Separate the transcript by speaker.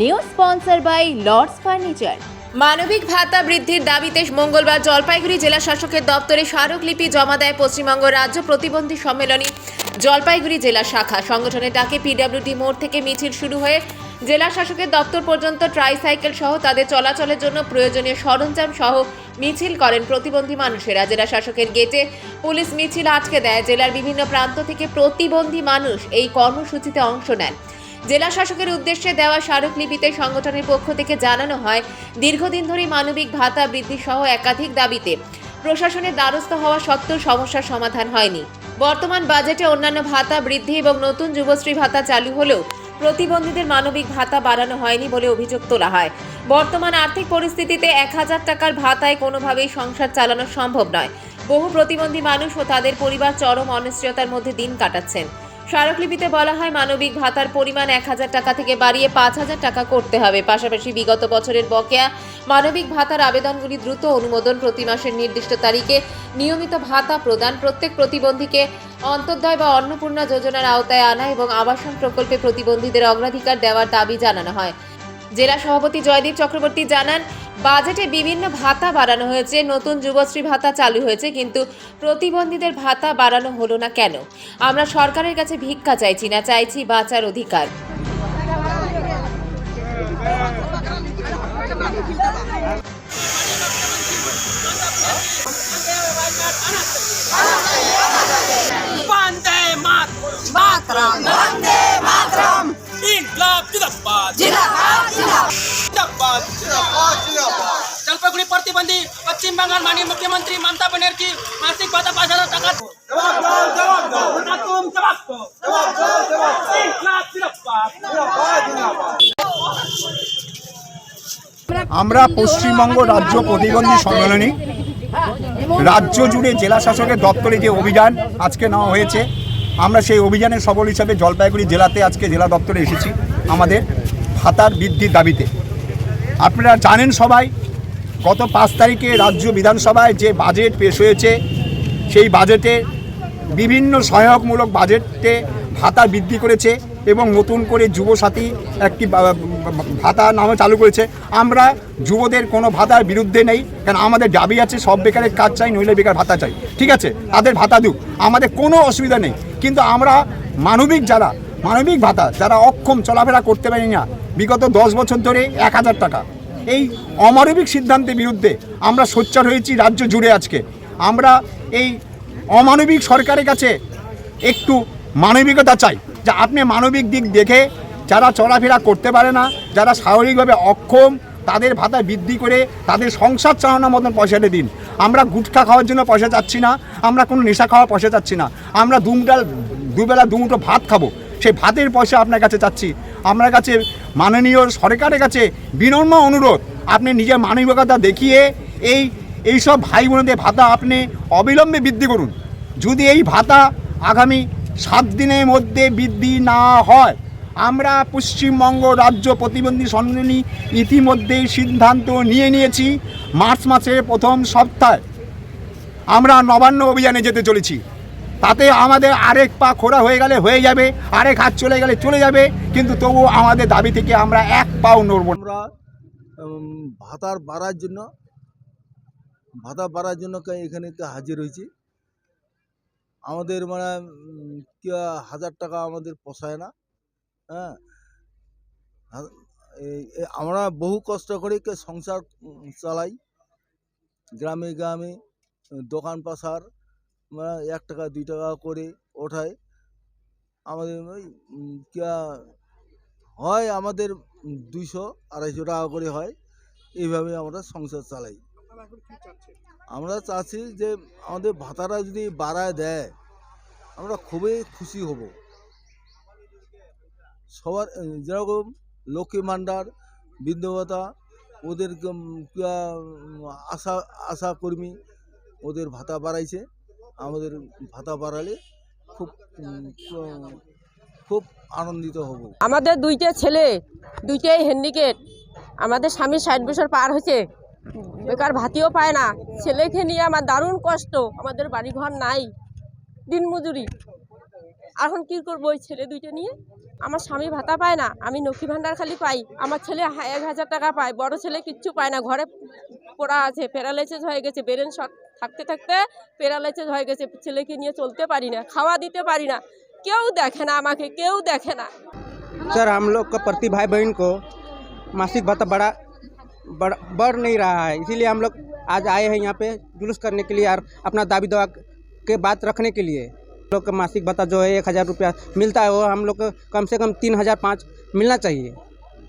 Speaker 1: New sponsor by Lords furniture
Speaker 2: মানবিক ভাতা বৃদ্ধির দাবিতে মঙ্গলবার জলপাইগুড়ি জেলা শাসকের দপ্তরে স্মারকলিপি জমা দেয় পশ্চিমবঙ্গ রাজ্য প্রতিবন্ধী সম্মেলনী। জলপাইগুড়ি জেলা শাখা সংগঠনের ডাকে পিডব্লিউডি মোড় থেকে মিছিল শুরু হয়ে জেলা শাসকের দপ্তর পর্যন্ত ট্রাইসাইকেল সহ তাদের চলাচলের জন্য প্রয়োজনীয় সরঞ্জাম সহ মিছিল করেন প্রতিবন্ধী মানুষেরা। জেলা শাসকের গেটে পুলিশ মিছিল আটকে দেয়। জেলার বিভিন্ন প্রান্ত থেকে প্রতিবন্ধী মানুষ এই কর্মসূচিতে অংশ নেন। জেলা শাসকের উদ্দেশ্যে দেওয়া স্মারকলিপিতে সংগঠনের পক্ষ থেকে জানানো হয়, দীর্ঘদিন ধরে মানবিক ভাতা বৃদ্ধি সহ একাধিক দাবিতে প্রশাসনের দ্বারস্থ হওয়া সত্ত্বেও সমস্যার সমাধান হয়নি। বর্তমান বাজেটে অন্যান্য ভাতা বৃদ্ধি এবং নতুন যুবশ্রী ভাতা চালু হলেও প্রতিবন্ধীদের মানবিক ভাতা বাড়ানো হয়নি বলে অভিযোগ তোলা হয়। বর্তমান আর্থিক পরিস্থিতিতে এক হাজার টাকার ভাতায় কোনোভাবেই সংসার চালানো সম্ভব নয়। বহু প্রতিবন্ধী মানুষ ও তাদের পরিবার চরম অনিশ্চয়তার মধ্যে দিন কাটাচ্ছেন। স্মারকলিপিতে বলা হয়, মানবিক ভাতার পরিমাণ এক হাজার টাকা থেকে বাড়িয়ে পাঁচ হাজার টাকা করতে হবে। পাশাপাশি বিগত বছরের বকেয়া মানবিক ভাতার আবেদনগুলি দ্রুত অনুমোদন প্রতি মাসের নির্দিষ্ট তারিখে নিয়মিত ভাতা প্রদান প্রত্যেক প্রতিবন্ধীকে অন্তর্দয় বা অন্নপূর্ণা যোজনার আওতায় আনা এবং আবাসন প্রকল্পে প্রতিবন্ধীদের অগ্রাধিকার দেওয়ার দাবি জানানো হয়। জেলা সভাপতি জয়দীপ চক্রবর্তী জানান বাজেটে বিভিন্ন ভাতা বাড়ানো হয়েছে, নতুন যুবশ্রী ভাতা চালু হয়েছে, কিন্তু প্রতিবন্ধীদের ভাতা বাড়ানো হলো না কেন? আমরা সরকারের কাছে ভিক্ষা চাইছি না, চাইছি বাঁচার অধিকার।
Speaker 3: জলপাইগুড়ি প্রতিবন্ধী পশ্চিম বাংলার মাননীয় মুখ্যমন্ত্রী মমতা ব্যানার্জি মাসিক ভাতা পাঁচ হাজার টাকা
Speaker 4: আমরা পশ্চিমবঙ্গ রাজ্য প্রতিবন্ধী সম্মেলনী, রাজ্য জুড়ে জেলা শাসকের দপ্তরে যে অভিযান আজকে নেওয়া হয়েছে, আমরা সেই অভিযানের সফল হিসাবে জলপাইগুড়ি জেলাতে আজকে জেলা দপ্তরে এসেছি আমাদের ভাতার বৃদ্ধির দাবিতে। আপনারা জানেন সবাই, গত পাঁচ তারিখে রাজ্য বিধানসভায় যে বাজেট পেশ হয়েছে, সেই বাজেটে বিভিন্ন সহায়কমূলক বাজেটে ভাতা বৃদ্ধি করেছে এবং নতুন করে যুবসাথী একটি ভাতা নামে চালু করেছে। আমরা যুবদের কোনো ভাতার বিরুদ্ধে নেই, কারণ আমাদের দাবি আছে, সব বেকারের কাজ চাই, নইলে বেকার ভাতা চাই। ঠিক আছে, তাদের ভাতা দিক। আমাদের কোনো অসুবিধা নেই। কিন্তু আমরা মানবিক যারা মানবিক ভাতা যারা অক্ষম চলাফেরা করতে পারি না, বিগত দশ বছর ধরে এক হাজার টাকা। এই অমানবিক সিদ্ধান্তের বিরুদ্ধে আমরা সোচ্চার হয়েছি রাজ্য জুড়ে আজকে। আমরা এই অমানবিক সরকারের কাছে একটু মানবিকতা চাই, যে আপনি মানবিক দিক দেখে যারা চলাফেরা করতে পারে না, যারা স্বাভাবিকভাবে অক্ষম, তাদের ভাতা বৃদ্ধি করে তাদের সংসার চালানোর মতন পয়সাটা দিন। আমরা গুটখা খাওয়ার জন্য পয়সা চাচ্ছি না, আমরা কোনো নেশা খাওয়ার পয়সা চাচ্ছি না। আমরা দুমডাল, দুবেলা দুমুটো ভাত খাব। সেই ভাতের পয়সা আপনার কাছে চাচ্ছি। আপনার কাছে মাননীয় সরকারের কাছে বিনম্র অনুরোধ। আপনি নিজের মানবিকতা দেখিয়ে এই এইসব ভাই বোনদের ভাতা আপনি অবিলম্বে বৃদ্ধি করুন। যদি এই ভাতা আগামী সাত দিনের মধ্যে বৃদ্ধি না হয়, আমরা পশ্চিমবঙ্গ রাজ্য প্রতিবন্ধী সম্মেলনী ইতিমধ্যেই সিদ্ধান্ত নিয়ে নিয়েছি, মার্চ মাসের প্রথম সপ্তাহে আমরা নবান্ন অভিযানে যেতে চলেছি। তাতে আমাদের আরেক পা খোড়া হয়ে গেলে হয়ে যাবে, আরেক হাত চলে গেলে চলে যাবে, কিন্তু তবু আমাদের দাবি থেকে আমরা এক পাও নড়ব
Speaker 5: আমরা ভাতার বাড়ার জন্য, ভাতা বাড়ার জন্য এখানে হাজির হয়েছি। আমাদের মানে হাজার টাকা আমাদের পোষায় না হ্যাঁ? হা- এই- এই আমরা বহু কষ্ট করে সংসার চালাই। গ্রামে গ্রামে, দোকান পাশার মানে এক টাকা দুই টাকা করে ওঠায়। আমাদের ওই হয়, আমাদের দুইশো আড়াইশো টাকা করে হয়। এইভাবে আমরা সংসার চালাই। আমরা চাচ্ছি যে আমাদের ভাতাটা যদি বাড়ায় দেয় আমরা খুবই খুশি হব। সবার যেরকম লক্ষ্মী ভাণ্ডার বৃদ্ধ ভাতা ওদের আশা আশা কর্মী ওদের ভাতা বাড়াইছে। আমাদের ভাতা বাড়ালে খুব খুব আনন্দিত হব।
Speaker 6: আমাদের দুইটা ছেলে, দুইটাই হ্যান্ডিকেট আমাদের স্বামী ষাট বছর পার হয়েছে, বেকার ভাতিও পায় না। ছেলেকে নিয়ে আমার দারুণ কষ্ট, আমাদের বাড়িঘর নাই দিনমজুরি এখন কি করব ওই ছেলে দুইটা নিয়ে? আমার স্বামী ভাতা পায় না, আমি লক্ষ্মী ভাণ্ডার খালি পাই। আমার ছেলে এক হাজার টাকা পায়, বড় ছেলে কিচ্ছু পায় না, ঘরে পড়া আছে, প্যারালাইসিস হয়ে গেছে, ব্রেন শট থাকতে থাকতে প্যারালাইসিস হয়ে গেছে ছেলেকে নিয়ে চলতে পারি না খাওয়া দিতে পারি না কেউ দেখে না আমাকে কেউ দেখে না
Speaker 7: सर हम लोग का प्रति भाई बहन को मासिक भत्ता बड़ा बढ़ बढ़ नहीं रहा है इसीलिए हम लोग आज आए हैं यहाँ पे जुलूस करने के लिए और अपना दावी दवा के बात रखने के लिए हम लोग का मासिक भत्ता जो है एक हज़ार रुपया मिलता है वो हम लोग को कम से कम तीन हज़ार पाँच मिलना चाहिए